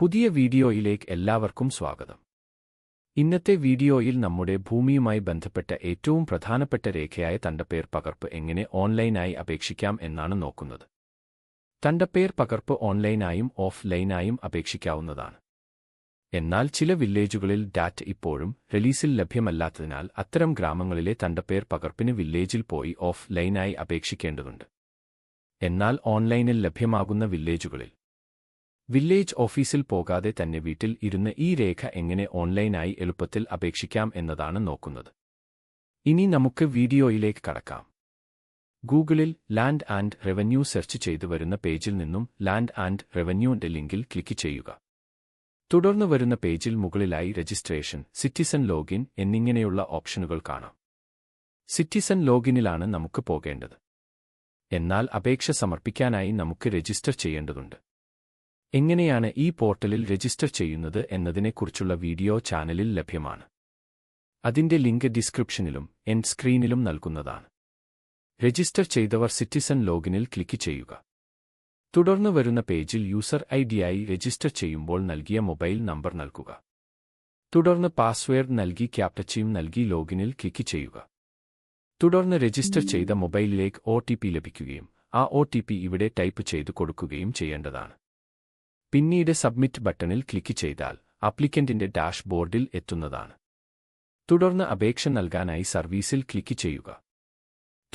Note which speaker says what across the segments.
Speaker 1: പുതിയ വീഡിയോയിലേക്ക് എല്ലാവർക്കും സ്വാഗതം. ഇന്നത്തെ വീഡിയോയിൽ നമ്മുടെ ഭൂമിയുമായി ബന്ധപ്പെട്ട ഏറ്റവും പ്രധാനപ്പെട്ട രേഖയായ തണ്ടപ്പേർ പകർപ്പ് എങ്ങനെ ഓൺലൈനായി അപേക്ഷിക്കാം എന്നാണ് നോക്കുന്നത്. തണ്ടപ്പേർ പകർപ്പ് ഓൺലൈനായും ഓഫ്ലൈനായും അപേക്ഷിക്കാവുന്നതാണ്. എന്നാൽ ചില വില്ലേജുകളിൽ ഡാറ്റ ഇപ്പോഴും റിലീസിൽ ലഭ്യമല്ലാത്തതിനാൽ അത്തരം ഗ്രാമങ്ങളിലെ തണ്ടപ്പേർ പകർപ്പിന് വില്ലേജിൽ പോയി ഓഫ് ലൈനായി അപേക്ഷിക്കേണ്ടതുണ്ട്. എന്നാൽ ഓൺലൈനിൽ ലഭ്യമാകുന്ന വില്ലേജുകളിൽ വില്ലേജ് ഓഫീസിൽ പോകാതെ തന്നെ വീട്ടിൽ ഇരുന്ന് ഈ രേഖ എങ്ങനെ ഓൺലൈനായി എളുപ്പത്തിൽ അപേക്ഷിക്കാം എന്നതാണ് നോക്കുന്നത്. ഇനി നമുക്ക് വീഡിയോയിലേക്ക് കടക്കാം. ഗൂഗിളിൽ ലാൻഡ് ആൻഡ് റവന്യൂ സെർച്ച് ചെയ്തു വരുന്ന പേജിൽ നിന്നും ലാൻഡ് ആൻഡ് റവന്യൂന്റെ ലിങ്കിൽ ക്ലിക്ക് ചെയ്യുക. തുടർന്ന് വരുന്ന പേജിൽ മുകളിലായി രജിസ്ട്രേഷൻ സിറ്റിസൺ ലോഗിൻ എന്നിങ്ങനെയുള്ള ഓപ്ഷനുകൾ കാണാം. സിറ്റിസൺ ലോഗിനിലാണ് നമുക്ക് പോകേണ്ടത്. എന്നാൽ അപേക്ഷ സമർപ്പിക്കാനായി നമുക്ക് രജിസ്റ്റർ ചെയ്യേണ്ടതുണ്ട്. എങ്ങനെയാണ് ഈ പോർട്ടലിൽ രജിസ്റ്റർ ചെയ്യുന്നത് എന്നതിനെക്കുറിച്ചുള്ള വീഡിയോ ചാനലിൽ ലഭ്യമാണ്. അതിന്റെ ലിങ്ക് ഡിസ്ക്രിപ്ഷനിലും എൻഡ് സ്ക്രീനിലും നൽകുന്നതാണ്. രജിസ്റ്റർ ചെയ്തവർ സിറ്റിസൺ ലോഗിനിൽ ക്ലിക്ക് ചെയ്യുക. തുടർന്ന് വരുന്ന പേജിൽ യൂസർ ഐ ഡിയായി രജിസ്റ്റർ ചെയ്യുമ്പോൾ നൽകിയ മൊബൈൽ നമ്പർ നൽകുക. തുടർന്ന് പാസ്വേഡ് നൽകി ക്യാപ്റ്റച്ചയും നൽകി ലോഗിനിൽ ക്ലിക്ക് ചെയ്യുക. തുടർന്ന് രജിസ്റ്റർ ചെയ്ത മൊബൈലിലേക്ക് ഒ ലഭിക്കുകയും ആ ഒ ഇവിടെ ടൈപ്പ് ചെയ്തു കൊടുക്കുകയും ചെയ്യേണ്ടതാണ്. പിന്നീട് സബ്മിറ്റ് ബട്ടണിൽ ക്ലിക്ക് ചെയ്താൽ അപ്ലിക്കന്റിന്റെ ഡാഷ്ബോർഡിൽ എത്തുന്നതാണ്. തുടർന്ന് അപേക്ഷ നൽകാനായി സർവീസിൽ ക്ലിക്ക് ചെയ്യുക.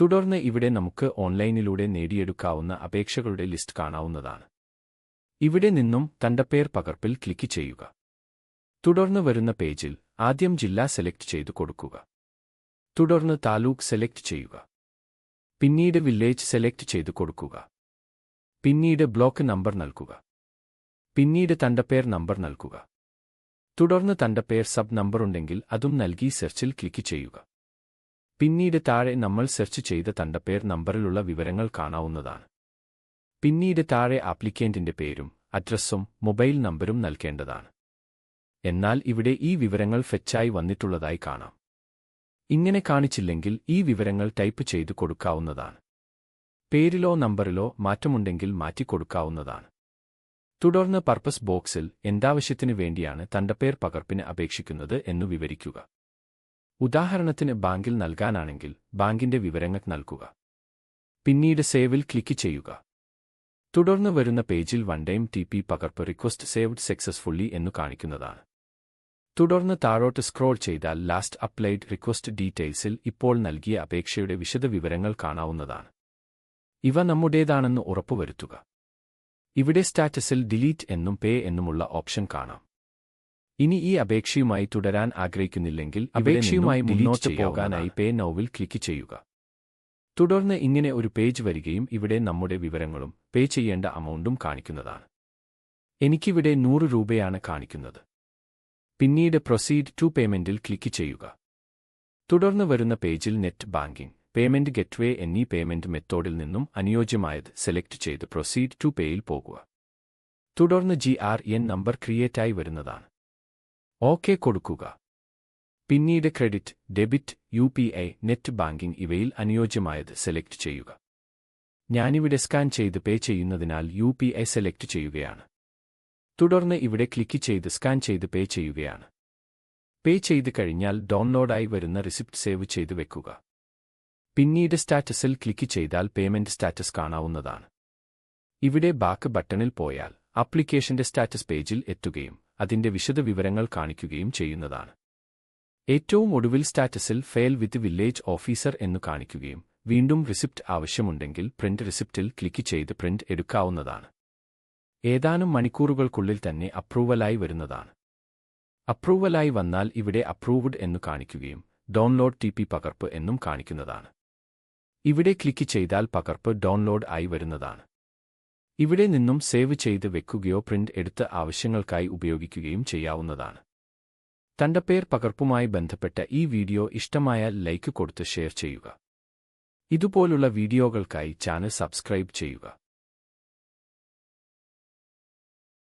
Speaker 1: തുടർന്ന് ഇവിടെ നമുക്ക് ഓൺലൈനിലൂടെ നേടിയെടുക്കാവുന്ന അപേക്ഷകളുടെ ലിസ്റ്റ് കാണാവുന്നതാണ്. ഇവിടെ നിന്നും തണ്ടപ്പേർ പകർപ്പിൽ ക്ലിക്ക് ചെയ്യുക. തുടർന്ന് വരുന്ന പേജിൽ ആദ്യം ജില്ല സെലക്ട് ചെയ്തു കൊടുക്കുക. തുടർന്ന് താലൂക്ക് സെലക്ട് ചെയ്യുക. പിന്നീട് വില്ലേജ് സെലക്ട് ചെയ്തു കൊടുക്കുക. പിന്നീട് ബ്ലോക്ക് നമ്പർ നൽകുക. പിന്നീട് തണ്ടപ്പേർ നമ്പർ നൽകുക. തുടർന്ന് തണ്ടപ്പേർ സബ് നമ്പറുണ്ടെങ്കിൽ അതും നൽകി സെർച്ചിൽ ക്ലിക്ക് ചെയ്യുക. പിന്നീട് താഴെ നമ്മൾ സെർച്ച് ചെയ്ത തണ്ടപ്പേർ നമ്പറിലുള്ള വിവരങ്ങൾ കാണാവുന്നതാണ്. പിന്നീട് താഴെ ആപ്ലിക്കേന്റിന്റെ പേരും അഡ്രസ്സും മൊബൈൽ നമ്പരും നൽകേണ്ടതാണ്. എന്നാൽ ഇവിടെ ഈ വിവരങ്ങൾ ഫെച്ചായി വന്നിട്ടുള്ളതായി കാണാം. ഇങ്ങനെ കാണിച്ചില്ലെങ്കിൽ ഈ വിവരങ്ങൾ ടൈപ്പ് ചെയ്തു കൊടുക്കാവുന്നതാണ്. പേരിലോ നമ്പറിലോ മാറ്റമുണ്ടെങ്കിൽ മാറ്റിക്കൊടുക്കാവുന്നതാണ്. തുടർന്ന് പർപ്പസ് ബോക്സിൽ എന്താവശ്യത്തിനു വേണ്ടിയാണ് തണ്ടപ്പേർ പകർപ്പിന് അപേക്ഷിക്കുന്നത് എന്നു വിവരിക്കുക. ഉദാഹരണത്തിന് ബാങ്കിൽ നൽകാനാണെങ്കിൽ ബാങ്കിന്റെ വിവരങ്ങൾ നൽകുക. പിന്നീട് സേവിൽ ക്ലിക്ക് ചെയ്യുക. തുടർന്ന് വരുന്ന പേജിൽ വൺ ടൈം ടി പി പകർപ്പ് റിക്വസ്റ്റ് സേവ്ഡ് സക്സസ്ഫുള്ളി എന്നു കാണിക്കുന്നതാണ്. തുടർന്ന് താഴോട്ട് സ്ക്രോൾ ചെയ്താൽ ലാസ്റ്റ് അപ്ലൈഡ് റിക്വസ്റ്റ് ഡീറ്റെയിൽസിൽ ഇപ്പോൾ നൽകിയ അപേക്ഷയുടെ വിശദവിവരങ്ങൾ കാണാവുന്നതാണ്. ഇവ നമ്മുടേതാണെന്ന് ഉറപ്പുവരുത്തുക. ഇവിടെ സ്റ്റാറ്റസിൽ ഡിലീറ്റ് എന്നും പേ എന്നുമുള്ള ഓപ്ഷൻ കാണാം. ഇനി ഈ അപേക്ഷയുമായി തുടരാൻ ആഗ്രഹിക്കുന്നില്ലെങ്കിൽ അപേക്ഷയുമായി മുന്നോട്ട് പോകാനായി പേ നോവിൽ ക്ലിക്ക് ചെയ്യുക. തുടർന്ന് ഇങ്ങനെ ഒരു പേജ് വരികയും ഇവിടെ നമ്മുടെ വിവരങ്ങളും പേ ചെയ്യേണ്ട അമൗണ്ടും കാണിക്കുന്നതാണ്. എനിക്കിവിടെ നൂറ് രൂപയാണ് കാണിക്കുന്നത്. പിന്നീട് പ്രൊസീഡ് ടു പേയ്മെന്റിൽ ക്ലിക്ക് ചെയ്യുക. തുടർന്ന് വരുന്ന പേജിൽ നെറ്റ് ബാങ്കിംഗ്. പേയ്മെന്റ് ഗെറ്റ്വേ എന്നീ പേയ്മെന്റ് മെത്തോഡിൽ നിന്നും അനുയോജ്യമായത് സെലക്ട് ചെയ്ത് പ്രൊസീഡ് ടു പേയിൽ പോകുക. തുടർന്ന് ജി ആർ എൻ നമ്പർ ക്രിയേറ്റായി വരുന്നതാണ്. ഓക്കെ കൊടുക്കുക. പിന്നീട് credit debit U P I net banking ഇവയിൽ അനുയോജ്യമായത് സെലക്ട് ചെയ്യുക. ഞാനിവിടെ സ്കാൻ ചെയ്ത് പേ ചെയ്യുന്നതിനാൽ യു പി ഐ സെലക്ട് ചെയ്യുകയാണ്. തുടർന്ന് ഇവിടെ ക്ലിക്ക് ചെയ്ത് സ്കാൻ ചെയ്ത് പേ ചെയ്യുകയാണ്. പേ ചെയ്ത് കഴിഞ്ഞാൽ ഡൗൺലോഡായി വരുന്ന റിസിപ്റ്റ് സേവ് ചെയ്ത് വെക്കുക. പിന്നീട് സ്റ്റാറ്റസിൽ ക്ലിക്ക് ചെയ്താൽ പേയ്മെന്റ് സ്റ്റാറ്റസ് കാണാവുന്നതാണ്. ഇവിടെ ബാക്ക് ബട്ടണിൽ പോയാൽ അപ്ലിക്കേഷന്റെ സ്റ്റാറ്റസ് പേജിൽ എത്തുകയും അതിന്റെ വിശദവിവരങ്ങൾ കാണിക്കുകയും ചെയ്യുന്നതാണ്. ഏറ്റവും ഒടുവിൽ സ്റ്റാറ്റസിൽ ഫെയിൽ വിത്ത് വില്ലേജ് ഓഫീസർ എന്ന് കാണിക്കുകയും വീണ്ടും റിസിപ്റ്റ് ആവശ്യമുണ്ടെങ്കിൽ പ്രിന്റ് റിസിപ്റ്റിൽ ക്ലിക്ക് ചെയ്ത് പ്രിന്റ് എടുക്കാവുന്നതാണ്. ഏതാനും മണിക്കൂറുകൾക്കുള്ളിൽ തന്നെ അപ്രൂവലായി വരുന്നതാണ്. അപ്രൂവലായി വന്നാൽ ഇവിടെ അപ്രൂവ്ഡ് എന്നു കാണിക്കുകയും ഡൗൺലോഡ് ടി പകർപ്പ് എന്നും കാണിക്കുന്നതാണ്. ഇവിടെ ക്ലിക്ക് ചെയ്താൽ പകർപ്പ് ഡൗൺലോഡ് ആയി വരുന്നതാണ്. ഇവിടെ നിന്നും സേവ് ചെയ്ത് വെക്കുകയോ പ്രിന്റ് എടുത്ത് ആവശ്യങ്ങൾക്കായി ഉപയോഗിക്കുകയും ചെയ്യാവുന്നതാണ്. തണ്ടപ്പേർ പകർപ്പുമായി ബന്ധപ്പെട്ട ഈ വീഡിയോ ഇഷ്ടമായ ലൈക്ക് കൊടുത്ത് ഷെയർ ചെയ്യുക. ഇതുപോലുള്ള വീഡിയോകൾക്കായി ചാനൽ സബ്സ്ക്രൈബ് ചെയ്യുക.